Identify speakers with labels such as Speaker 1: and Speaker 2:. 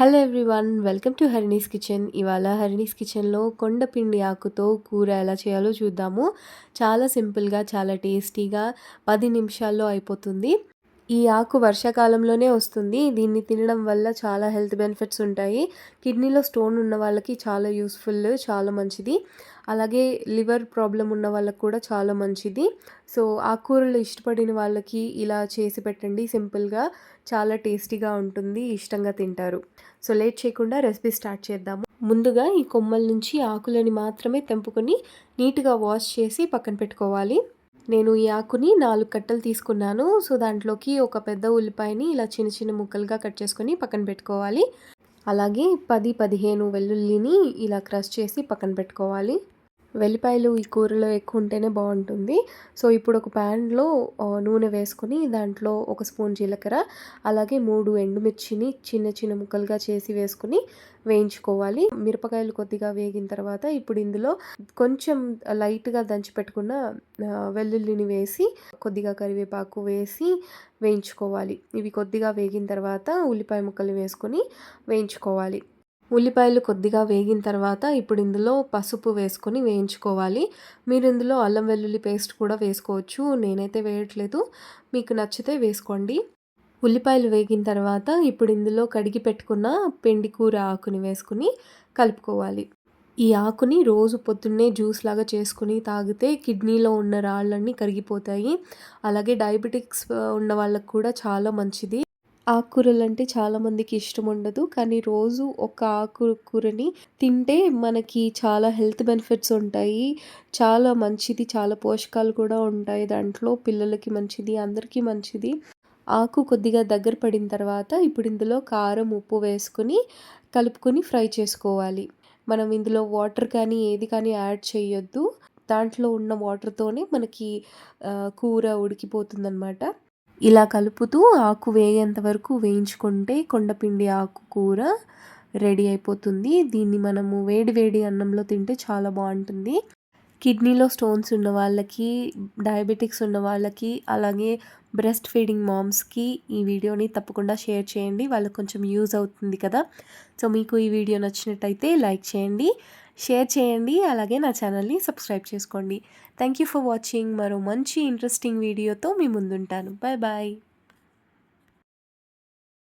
Speaker 1: Hello everyone welcome to Harini's kitchen ఇవాళ హరిణీస్ కిచెన్లో కొండపిండి ఆకుతో కూర ఎలా చేయాలో చూద్దాము. చాలా సింపుల్గా చాలా టేస్టీగా పది నిమిషాల్లో అయిపోతుంది. ఈ ఆకు వర్షాకాలంలోనే వస్తుంది. దీన్ని తినడం వల్ల చాలా హెల్త్ బెనిఫిట్స్ ఉంటాయి. కిడ్నీలో స్టోన్ ఉన్న వాళ్ళకి చాలా యూస్ఫుల్ చాలా మంచిది. అలాగే లివర్ ప్రాబ్లం ఉన్న వాళ్ళకి కూడా చాలా మంచిది. సో ఆకుకూరలు ఇష్టపడిన వాళ్ళకి ఇలా చేసి పెట్టండి. సింపుల్గా చాలా టేస్టీగా ఉంటుంది. ఇష్టంగా తింటారు. సో లేట్ చేయకుండా రెసిపీ స్టార్ట్ చేద్దాము. ముందుగా ఈ కొమ్మల నుంచి ఆకులని మాత్రమే తెంపుకొని నీట్గా వాష్ చేసి పక్కన పెట్టుకోవాలి. నేను ఈ ఆకుని నాలుగు కట్టలు తీసుకున్నాను. సో దాంట్లోకి ఒక పెద్ద ఉల్లిపాయని ఇలా చిన్న చిన్న ముక్కలుగా కట్ చేసుకొని పక్కన పెట్టుకోవాలి. అలాగే పది పదిహేను వెల్లుల్లిని ఇలా క్రష్ చేసి పక్కన పెట్టుకోవాలి. వెల్లిపాయలు ఈ కూరలో ఎక్కువ ఉంటేనే బాగుంటుంది సో ఇప్పుడు ఒక ప్యాన్లో నూనె వేసుకొని దాంట్లో ఒక స్పూన్ జీలకర్ర అలాగే మూడు ఎండుమిర్చిని చిన్న చిన్న ముక్కలుగా చేసి వేసుకుని వేయించుకోవాలి. మిరపకాయలు కొద్దిగా వేగిన తర్వాత ఇప్పుడు ఇందులో కొంచెం లైట్గా దంచి పెట్టుకున్న వెల్లుల్లిని వేసి కొద్దిగా కరివేపాకు వేసి వేయించుకోవాలి. ఇవి కొద్దిగా వేగిన తర్వాత ఉల్లిపాయ ముక్కలు వేసుకొని వేయించుకోవాలి. ఉల్లిపాయలు కొద్దిగా వేగిన తర్వాత ఇప్పుడు ఇందులో పసుపు వేసుకొని వేయించుకోవాలి. మీరు ఇందులో అల్లం వెల్లుల్లి పేస్ట్ కూడా వేసుకోవచ్చు. నేనైతే వేయట్లేదు. మీకు నచ్చితే వేసుకోండి. ఉల్లిపాయలు వేగిన తర్వాత ఇప్పుడు ఇందులో కడిగి పెట్టుకున్న పెండి కూర ఆకుని వేసుకుని కలుపుకోవాలి. ఈ ఆకుని రోజు పొద్దున్నే జ్యూస్ లాగా చేసుకుని తాగితే కిడ్నీలో ఉన్న రాళ్ళన్నీ కరిగిపోతాయి. అలాగే డయాబెటిక్స్ ఉన్న వాళ్ళకు కూడా చాలా మంచిది. ఆకుకూరలు అంటే చాలామందికి ఇష్టం ఉండదు. కానీ రోజు ఒక ఆకుకూరని తింటే మనకి చాలా హెల్త్ బెనిఫిట్స్ ఉంటాయి. చాలా మంచిది చాలా పోషకాలు కూడా ఉంటాయి. దాంట్లో పిల్లలకి మంచిది అందరికీ మంచిది. ఆకు కొద్దిగా దగ్గర పడిన తర్వాత ఇప్పుడు ఇందులో కారం ఉప్పు వేసుకొని కలుపుకొని ఫ్రై చేసుకోవాలి. మనం ఇందులో వాటర్ కానీ ఏది కానీ యాడ్ చేయొద్దు. దాంట్లో ఉన్న వాటర్తోనే మనకి కూర ఉడికిపోతుందన్నమాట. ఇలా కలుపుతూ ఆకు వేగేంత వరకు వేయించుకుంటే కొండపిండి ఆకు కూర రెడీ అయిపోతుంది. దీన్ని మనము వేడి వేడి అన్నంలో తింటే చాలా బాగుంటుంది. కిడ్నీలో స్టోన్స్ ఉన్న వాళ్ళకి డయాబెటిక్స్ ఉన్న వాళ్ళకి అలాగే బ్రెస్ట్ ఫీడింగ్ మామ్స్కి ఈ వీడియోని తప్పకుండా షేర్ చేయండి. వాళ్ళకి కొంచెం యూజ్ అవుతుంది కదా. సో మీకు ఈ వీడియో నచ్చినట్టయితే లైక్ చేయండి. షేర్ చేయండి అలాగే నా ఛానల్ని సబ్స్క్రైబ్ చేసుకోండి. థ్యాంక్ యూ ఫర్ వాచింగ్ మరో మంచి ఇంట్రెస్టింగ్ వీడియోతో మీ ముందుంటాను. Bye bye